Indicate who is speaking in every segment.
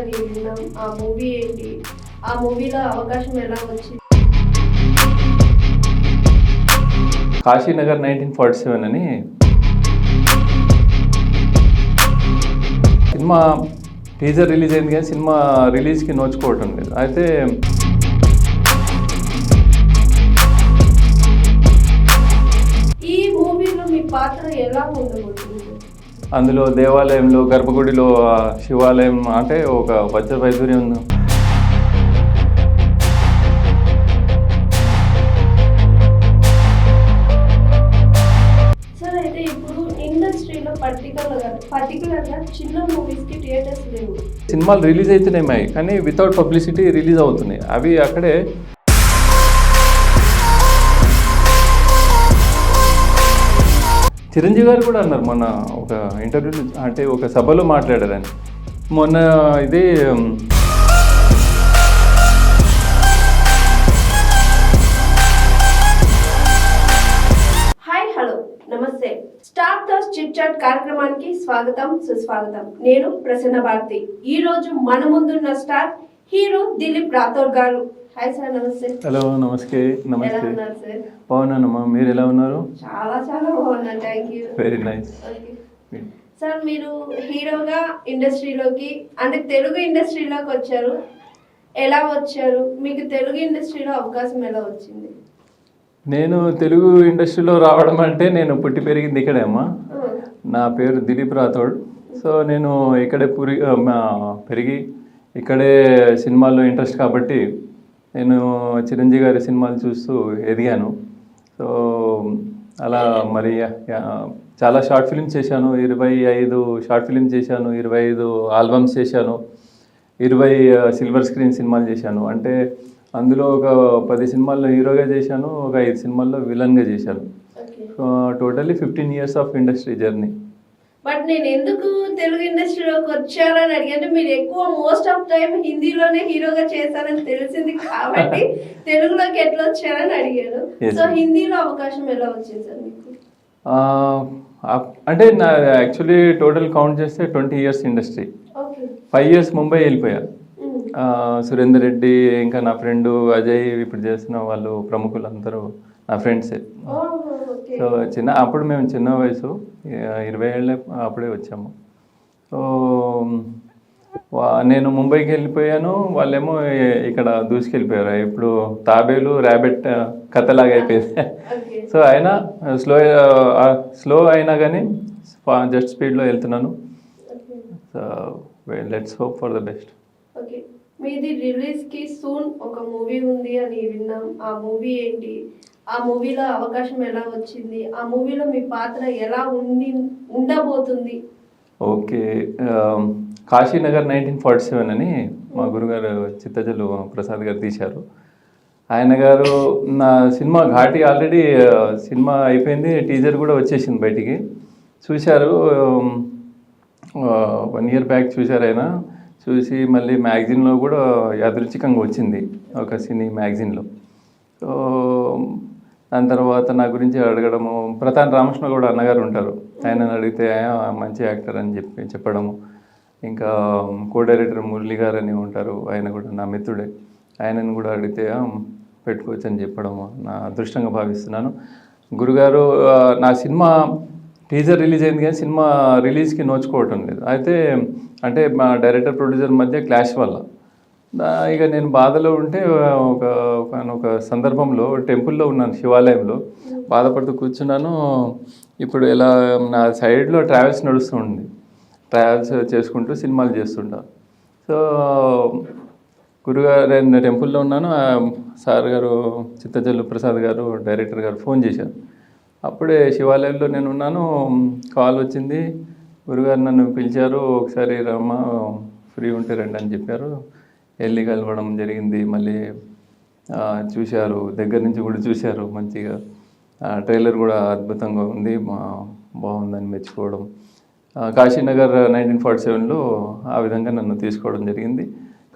Speaker 1: అని విన్నాం ఆ మూవీ ఏంటి? ఆ మూవీలో అవకాశం ఎలా వచ్చింది?
Speaker 2: కాశీనగర్ నైన్టీన్ ఫార్టీ సెవెన్ అని సినిమా టీజర్ రిలీజ్ అయింది కానీ సినిమా రిలీజ్కి నోచుకోవటం లేదు. అయితే
Speaker 1: ఈ మూవీలో మీ పాత్ర ఎలా ఉండబోతుంది?
Speaker 2: అందులో దేవాలయంలో గర్భగుడిలో శివాలయం అంటే ఒక వజ్ర ఉంది.
Speaker 1: లేవు
Speaker 2: సినిమాలు రిలీజ్ అవుతున్నాయి కానీ వితౌట్ పబ్లిసిటీ రిలీజ్ అవుతున్నాయి అవి అక్కడే చిరంజీవి గారు కూడా అన్నారు మొన్న ఒక ఇంటర్వ్యూ అంటే ఒక సభలో మాట్లాడారని. మొన్న ఇది
Speaker 1: హాయ్ హలో నమస్తే. స్టార్ థర్స్ చిట్ చాట్ కార్యక్రమానికి స్వాగతం సుస్వాగతం. నేను ప్రసన్న భారతి. ఈ రోజు మన ముందున్న స్టార్ హీరో దిలీప్ రాథోర్ గారు. హాయ్ సార్ నమస్తే.
Speaker 2: హలో నమస్తే నమస్తే. బాగున్నానమ్మా మీరు ఎలా ఉన్నారు?
Speaker 1: చాలా చాలా బాగున్నాను thank you
Speaker 2: very nice
Speaker 1: sir మీరు హీరోగా ఇండస్ట్రీలోకి అంటే తెలుగు ఇండస్ట్రీలోకి వచ్చారు. ఎలా వచ్చారు? మీకు తెలుగు ఇండస్ట్రీలో అవకాశం ఎలా వచ్చింది?
Speaker 2: నేను తెలుగు ఇండస్ట్రీలో రావడం అంటే నేను పుట్టి పెరిగింది ఇక్కడే అమ్మా. నా పేరు దిలీప్ రాథోడ్. సో నేను ఇక్కడే పురి పెరిగి ఇక్కడే సినిమాల్లో ఇంట్రెస్ట్ కాబట్టి నేను చిరంజీవి గారి సినిమాలు చూస్తూ ఎదిగాను. సో అలా మరి చాలా షార్ట్ ఫిల్మ్స్ చేశాను. ఇరవై ఐదు షార్ట్ ఫిల్మ్స్ చేశాను. ఇరవై ఐదు ఆల్బమ్స్ చేశాను. ఇరవై సిల్వర్ స్క్రీన్ సినిమాలు చేశాను. అంటే అందులో ఒక పది సినిమాల్లో హీరోగా చేశాను. ఒక ఐదు సినిమాల్లో విలన్గా చేశాను. Totally fifteen years of industry journey.
Speaker 1: But నేను ఎందుకు తెలుగు ఇండస్ట్రీలోకి వచ్చారని అడిగాను మీరు ఎక్కువ మోస్ట్ ఆఫ్ టైం హిందీలోనే హీరోగా చేశారని తెలిసింది కాబట్టి తెలుగులోకి ఎట్లా వచ్చారని అడిగాను. సో. హిందీలో అవకాశం ఎలా వచ్చింది సార్ మీకు?
Speaker 2: అంటే నా యాక్చువల్లీ టోటల్ కౌంట్ చేస్తే twenty years industry five years Mumbai వెళ్ళిపోయా. ఆ, సురేందర్ రెడ్డి ఇంకా నా ఫ్రెండ్ అజయ్ ఇప్పుడు చేస్తున్న వాళ్ళు ప్రముఖులు అందరూ నా ఫ్రెండ్సే. సో చిన్న అప్పుడు మేము చిన్న వయసు ఇరవై ఏళ్ళ అప్పుడే వచ్చాము. సో నేను ముంబైకి వెళ్ళిపోయాను. వాళ్ళేమో ఇక్కడ దూసుకెళ్ళిపోయారు. ఇప్పుడు తాబేలు ర్యాబెట్ కథలాగా అయిపోయింది. సో అయినా స్లో స్లో అయినా కానీ జస్ట్ స్పీడ్లో వెళ్తున్నాను. Let's hope for the best.
Speaker 1: మీది రిలీజ్కి సూన్ ఒక మూవీ ఉంది అని విన్నాం. ఆ మూవీ ఏంటి? ఆ మూవీలో అవకాశం ఎలా వచ్చింది? ఆ మూవీలో మీ పాత్ర ఎలా ఉండి ఉండబోతుంది?
Speaker 2: Okay Kashinagar nineteen forty seven అని మా గురుగారు చిత్తజలు ప్రసాద్ గారు తీశారు. ఆయన గారు నా సినిమా ఘాటి ఆల్రెడీ సినిమా అయిపోయింది టీజర్ కూడా వచ్చేసింది బయటికి. చూశారు వన్ ఇయర్ బ్యాక్ చూశారు ఆయన. చూసి మళ్ళీ మ్యాగజిన్లో కూడా యాదృచ్ఛికంగా వచ్చింది ఒక సినీ మ్యాగజిన్లో. సో దాని తర్వాత నా గురించి అడగడము. ప్రధాన్ రామకృష్ణ కూడా అన్నగారు ఉంటారు. ఆయన అడిగితే మంచి యాక్టర్ అని చెప్పి చెప్పడము. ఇంకా కో డైరెక్టర్ మురళి గారు అని ఉంటారు. ఆయన కూడా నా మిత్రుడే. ఆయనను కూడా అడిగితే పెట్టుకోవచ్చు అని చెప్పడము. నా అదృష్టంగా భావిస్తున్నాను. గురుగారు నా సినిమా టీజర్ రిలీజ్ అయింది కానీ సినిమా రిలీజ్కి నోచుకోవటం లేదు. అయితే అంటే మా డైరెక్టర్ ప్రొడ్యూసర్ మధ్య క్లాష్ వల్ల. ఇక నేను బాధలో ఉంటే ఒక ఒక- సందర్భంలో టెంపుల్లో ఉన్నాను శివాలయంలో. బాధపడుతూ కూర్చున్నాను. ఇప్పుడు ఇలా నా సైడ్లో ట్రావెల్స్ నడుస్తుంది ట్రావెల్స్ చేసుకుంటూ సినిమాలు చేస్తుంటాను సో గురుగారు నేను టెంపుల్లో ఉన్నాను. సార్ గారు చిత్తజల్లు ప్రసాద్ గారు డైరెక్టర్ గారు ఫోన్ చేశారు. అప్పుడే శివాలయంలో నేను ఉన్నాను. కాల్ వచ్చింది. గురుగారు నన్ను పిలిచారు. ఒకసారి రమ్మ ఫ్రీ ఉంటే రండి అని చెప్పారు. వెళ్ళి కలవడం జరిగింది. మళ్ళీ చూశారు. దగ్గర నుంచి కూడా చూశారు. మంచిగా ట్రైలర్ కూడా అద్భుతంగా ఉంది. మా బాగుందని మెచ్చుకోవడం. కాశీనగర్ నైన్టీన్ ఫార్టీ సెవెన్లో ఆ విధంగా నన్ను తీసుకోవడం జరిగింది.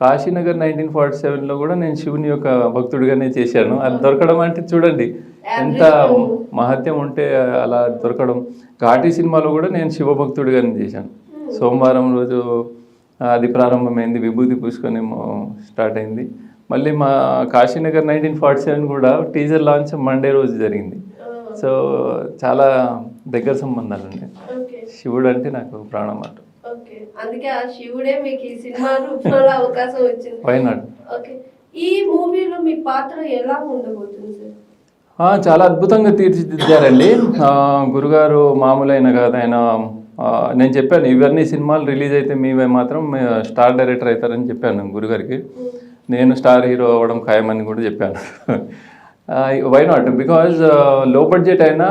Speaker 2: కాశీనగర్ నైన్టీన్ ఫార్టీ సెవెన్లో కూడా నేను శివుని యొక్క భక్తుడిగానే చేశాను. అది దొరకడం అంటే చూడండి ఎంత మహత్యం ఉంటే అలా దొరకడం. ఘాటి సినిమాలో కూడా నేను శివభక్తుడిగానే చేశాను. సోమవారం రోజు అది ప్రారంభమైంది విభూతి పూసుకొని స్టార్ట్ అయింది. మళ్ళీ మా కాశీనగర్ నైన్టీన్ ఫార్టీ సెవెన్ కూడా టీజర్ లాంచ్ మండే రోజు జరిగింది. సో చాలా దగ్గర సంబంధాలు ఉన్నాయి. శివుడు అంటే నాకు ప్రాణం అన్నమాట
Speaker 1: ఈ మూవీలో మీ పాత్ర ఎలా ఉండబోతుంది సార్?
Speaker 2: చాలా అద్భుతంగా తీర్చిదిద్దారండి. గురుగారు మామూలైన కాదు ఆయన నేను చెప్పాను ఇవన్నీ సినిమాలు రిలీజ్ అయితే మీవే మాత్రం స్టార్ డైరెక్టర్ అవుతారని చెప్పాను గురుగారికి. నేను స్టార్ హీరో అవ్వడం ఖాయమని కూడా చెప్పాను. Why not because low budget అయినా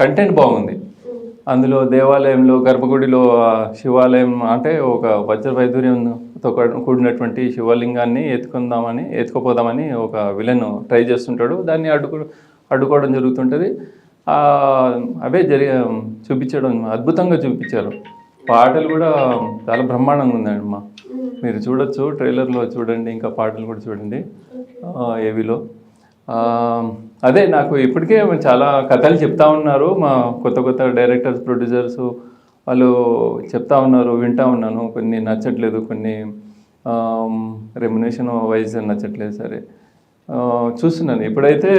Speaker 2: కంటెంట్ బాగుంది. అందులో దేవాలయంలో గర్భగుడిలో శివాలయం అంటే ఒక వజ్ర వైదూర్యంతో కూడినటువంటి శివలింగాన్ని ఎత్తుకుందామని ఎత్తుకుపోదామని ఒక విలన్ ట్రై చేస్తుంటాడు. దాన్ని అడ్డుకో అడ్డుకోవడం జరుగుతుంటుంది. అవే జరి చూపించడం అద్భుతంగా చూపించారు. పాటలు కూడా చాలా బ్రహ్మాండంగా ఉందండి అమ్మా మీరు చూడొచ్చు ట్రైలర్లో చూడండి ఇంకా పాటలు కూడా చూడండి ఏవిలో. అదే నాకు ఇప్పటికే చాలా కథలు చెప్తా ఉన్నారు. మా కొత్త కొత్త డైరెక్టర్స్ ప్రొడ్యూసర్స్ వాళ్ళు చెప్తా ఉన్నారు వింటా ఉన్నాను. కొన్ని నచ్చట్లేదు కొన్ని రెమ్యునేషన్ వైజ్ నచ్చట్లేదు సరే. చూస్తున్నాను. ఇప్పుడైతే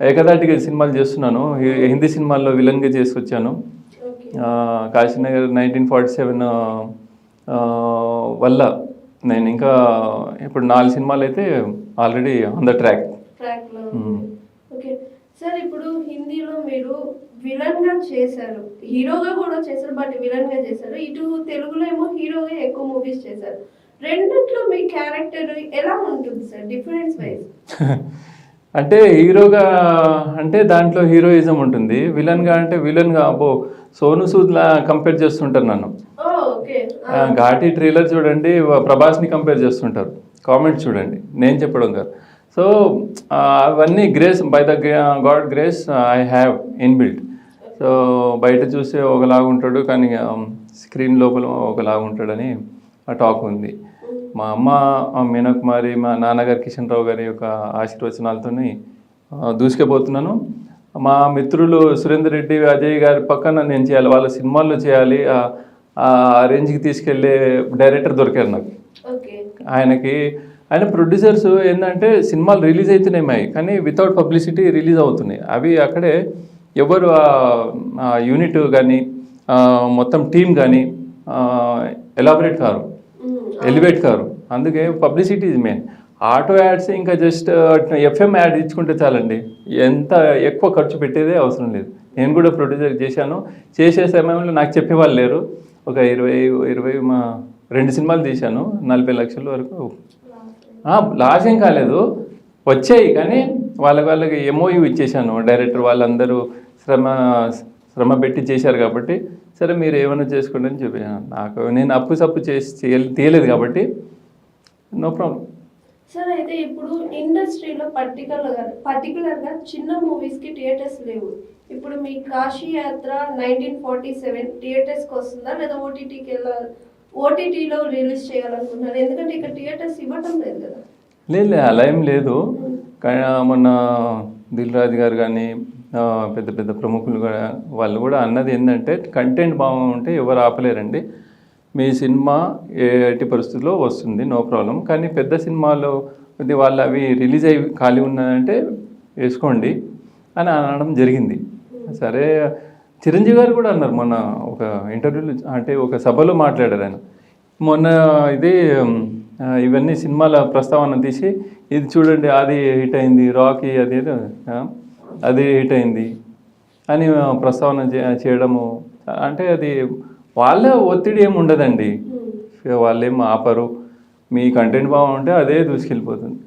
Speaker 2: ఏకదాటిగా సినిమాలు చేస్తున్నాను. హిందీ సినిమాల్లో విలన్గా చేసుకొచ్చాను. కాశీనగర్ నైన్టీన్ ఫార్టీ సెవెన్ వల్ల నేను ఇంకా ఇప్పుడు నాలుగు సినిమాలు అయితే already on the track.
Speaker 1: Sir ఇప్పుడు హిందీలో మీరు విలన్గా చేశారు. హీరోగా కూడా చేశారు బట్ విలన్గా చేశారు. ఇటు తెలుగులో ఏమో హీరోగా ఎక్కువ మూవీస్ చేశారు. రెండిట్లో మీ క్యారెక్టర్ ఎలా ఉంటుంది సార్ డిఫరెన్స్ వైజ్?
Speaker 2: అంటే హీరోగా అంటే దాంట్లో హీరోయిజం ఉంటుంది. విలన్గా అంటే విలన్గా అబ్బో సోను సూద్లా కంపేర్ చేస్తుంటారు నన్ను. ఘాటి ట్రైలర్ చూడండి ప్రభాస్ని కంపేర్ చేస్తుంటారు. కామెంట్ చూడండి నేను చెప్పడం కాదు. సో అవన్నీ grace by the god grace I have inbuilt so బయట చూస్తే ఒకలాగా ఉంటాడు కానీ స్క్రీన్ లోపల ఒకలాగా ఉంటాడని టాక్ ఉంది. మా అమ్మ మీనాకుమారి మా నాన్నగారు కిషన్ రావు గారి యొక్క ఆశీర్వచనాలతోని దూసుకుపోతున్నాను. మా మిత్రులు సురేందర్ రెడ్డి అజయ్ గారి పక్కన నేను చేయాలి వాళ్ళ సినిమాల్లో చేయాలి ఆ- రేంజ్కి తీసుకెళ్ళే డైరెక్టర్ దొరికారు నాకు. ఆయనకి ఆయన ప్రొడ్యూసర్స్ ఏంటంటే సినిమాలు రిలీజ్ అవుతున్నాయి కానీ వితౌట్ పబ్లిసిటీ రిలీజ్ అవుతున్నాయి. అవి అక్కడే ఎవరు ఆ యూనిట్ కానీ మొత్తం టీం కానీ ఎలాబరేట్ కారు. ఎలివేట్ కారు. అందుకే publicity is main auto ads ఇంకా జస్ట్ ఎఫ్ఎం యాడ్ ఇచ్చుకుంటే చాలండి. ఎంత ఎక్కువ ఖర్చు పెట్టేదే అవసరం లేదు. నేను కూడా ప్రొడ్యూసర్ చేశాను. చేసే సమయంలో నాకు చెప్పేవాళ్ళు లేరు. ఒక ఇరవై ఇరవై మా రెండు సినిమాలు తీశాను. నలభై లక్షల వరకు. లాస్ ఏం కాలేదు. వచ్చాయి కానీ వాళ్ళ వాళ్ళకి ఎంఓయూ ఇచ్చేసాను డైరెక్టర్ వాళ్ళందరూ శ్రమ శ్రమ పెట్టి చేశారు కాబట్టి సరే మీరు ఏమైనా చేసుకోండి అని చెప్పాను నాకు నేను అప్పు సప్పు చేసి తీయలేదు కాబట్టి నో ప్రాబ్లం.
Speaker 1: సార్ అయితే ఇప్పుడు ఇండస్ట్రీలో పర్టికులర్గా పర్టికులర్గా చిన్న మూవీస్కి థియేటర్స్ లేవు. ఇప్పుడు మీ కాశీ యాత్ర నైన్టీన్ ఫార్టీ సెవెన్ థియేటర్స్కి వస్తుందా? లేదా ఓటీటీకి వెళ్ళాలి ఓటీటీలో రిలీజ్ చేయాలనుకుంటున్నారు? ఎందుకంటే ఇక్కడ థియేటర్స్ ఇవ్వటం లేదు కదా.
Speaker 2: లేదు అలా ఏం లేదు. కానీ మొన్న దిల్ రాజు గారు కానీ పెద్ద పెద్ద ప్రముఖులు కూడా వాళ్ళు కూడా అన్నది ఏంటంటే కంటెంట్ బాగుంటే ఎవరు ఆపలేరండి. మీ సినిమా ఏ ఎట్టి పరిస్థితుల్లో వస్తుంది నో ప్రాబ్లం కానీ పెద్ద సినిమాలో ఇది వాళ్ళు అవి రిలీజ్ అయ్యి ఖాళీ ఉన్నదంటే వేసుకోండి అని అనడం జరిగింది. సరే చిరంజీవి గారు కూడా అన్నారు మొన్న ఒక ఇంటర్వ్యూలో అంటే ఒక సభలో మాట్లాడారు ఆయన. మొన్న ఇది ఇవన్నీ సినిమాల ప్రస్తావన తీసి ఇది చూడండి అది హిట్ అయింది రాకీ అది ఏదో, అది హిట్ అయింది. అని ప్రస్తావన చే- చేయడము అంటే అది వాళ్ళ ఒత్తిడి ఏమి ఉండదండి. వాళ్ళేం ఆపరు. మీ కంటెంట్ బాగుంటే అదే దూసుకెళ్ళిపోతుంది.